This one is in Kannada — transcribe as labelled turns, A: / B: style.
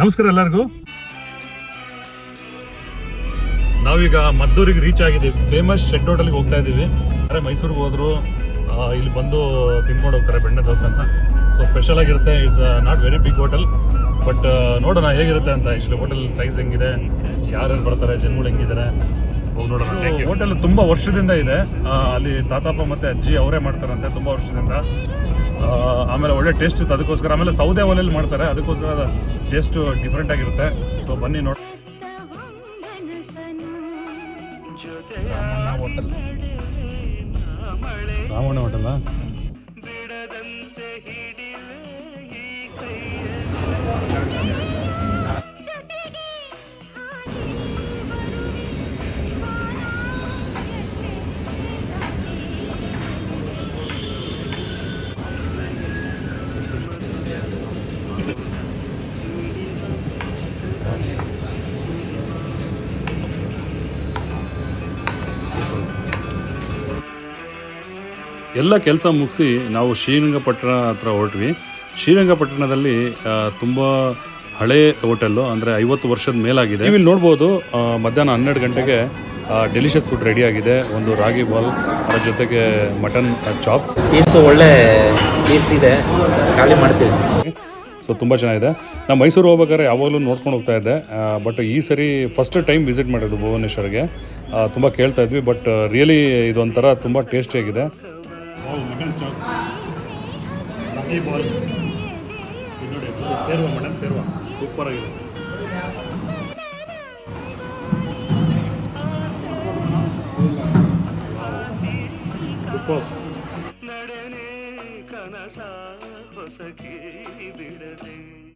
A: ನಮಸ್ಕಾರ ಎಲ್ಲರಿಗೂ. ನಾವೀಗ ಮದ್ದೂರಿಗೆ ರೀಚ್ ಆಗಿದ್ದೀವಿ. ಫೇಮಸ್ ಶೆಡ್ ಹೋಟೆಲ್ಗೆ ಹೋಗ್ತಾ ಇದ್ದೀವಿ. ಅರೆ ಮೈಸೂರಿಗೆ ಹೋದ್ರು ಇಲ್ಲಿ ಬಂದು ತಿನ್ಕೊಂಡು ಹೋಗ್ತಾರೆ ಬೆಣ್ಣೆ ದೋಸೆನ. ಸೊ ಸ್ಪೆಷಲ್ ಆಗಿರುತ್ತೆ. It's not very big hotel but ನೋಡೋಣ ಹೇಗಿರುತ್ತೆ ಅಂತ. ಆ್ಯಕ್ಚುಲಿ ಹೋಟೆಲ್ ಸೈಜ್ ಹೆಂಗಿದೆ? ಯಾರ್ಯಾರು ಬರ್ತಾರೆ? ಜನಗಳು ಹೆಂಗಿದ್ದಾರೆ? ಹೋಗಿ ನೋಡೋಣ. ಹೋಟೆಲ್ ತುಂಬ ವರ್ಷದಿಂದ ಇದೆ. ಅಲ್ಲಿ ತಾತಪ್ಪ ಮತ್ತೆ ಅಜ್ಜಿ ಅವರೇ ಮಾಡ್ತಾರಂತೆ ತುಂಬ ವರ್ಷದಿಂದ. ಆಮೇಲೆ ಒಳ್ಳೆ ಟೇಸ್ಟ್ ಇತ್ತು. ಅದಕ್ಕೋಸ್ಕರ ಆಮೇಲೆ ಸೌದೆ ಒಲೆಯಲ್ಲಿ ಮಾಡ್ತಾರೆ. ಅದಕ್ಕೋಸ್ಕರ ಟೇಸ್ಟ್ ಡಿಫ್ರೆಂಟ್ ಆಗಿರುತ್ತೆ. ಸೊ ಬನ್ನಿ ನೋಡಿ ಹೋಟೆಲ್ ರಾಮಣ್ಣ ಹೋಟೆಲ್ ಎಲ್ಲ ಕೆಲಸ ಮುಗಿಸಿ ನಾವು ಶ್ರೀರಂಗಪಟ್ಟಣ ಹತ್ರ ಹೊರಟ್ವಿ. ಶ್ರೀರಂಗಪಟ್ಟಣದಲ್ಲಿ ತುಂಬ ಹಳೆ ಹೋಟೆಲ್ಲು ಅಂದರೆ ಐವತ್ತು ವರ್ಷದ ಮೇಲಾಗಿದೆ. ನೀವು ಇಲ್ಲಿ ನೋಡ್ಬೋದು ಮಧ್ಯಾಹ್ನ ಹನ್ನೆರಡು ಗಂಟೆಗೆ ಡೆಲಿಷಿಯಸ್ ಫುಡ್ ರೆಡಿ ಆಗಿದೆ. ಒಂದು ರಾಗಿ ಬಾಲ್ ಅದರ ಜೊತೆಗೆ ಮಟನ್ ಚಾಪ್ಸ್
B: ಪೀಸು ಒಳ್ಳೆ ಪೀಸ್ ಇದೆ. ಖಾಲಿ ಮಾಡ್ತೀವಿ.
A: ಸೊ ತುಂಬ ಚೆನ್ನಾಗಿದೆ. ನಾನು ಮೈಸೂರು ಹೋಗ್ಬೇಕಾದ್ರೆ ಯಾವಾಗಲೂ ನೋಡ್ಕೊಂಡು ಹೋಗ್ತಾ ಇದ್ದೆ. ಬಟ್ ಈ ಸರಿ ಫಸ್ಟ್ ಟೈಮ್ ವಿಸಿಟ್ ಮಾಡಿದ್ದು ಭುವನೇಶ್ವರ್ಗೆ. ತುಂಬ ಕೇಳ್ತಾ ಇದ್ವಿ ಬಟ್ ರಿಯಲಿ ಇದೊಂಥರ ತುಂಬ ಟೇಸ್ಟಿಯಾಗಿದೆ ball mutton chops lucky ball ಇದು ನೋಡಿ ಸೇರುವ ಮಟನ್ ಸೇರುವ. ಸೂಪರ್ ಆಗಿದೆ. ನಡನೆ ಕನಸ ಹೊಸಕಿ ಬಿಡದೆ.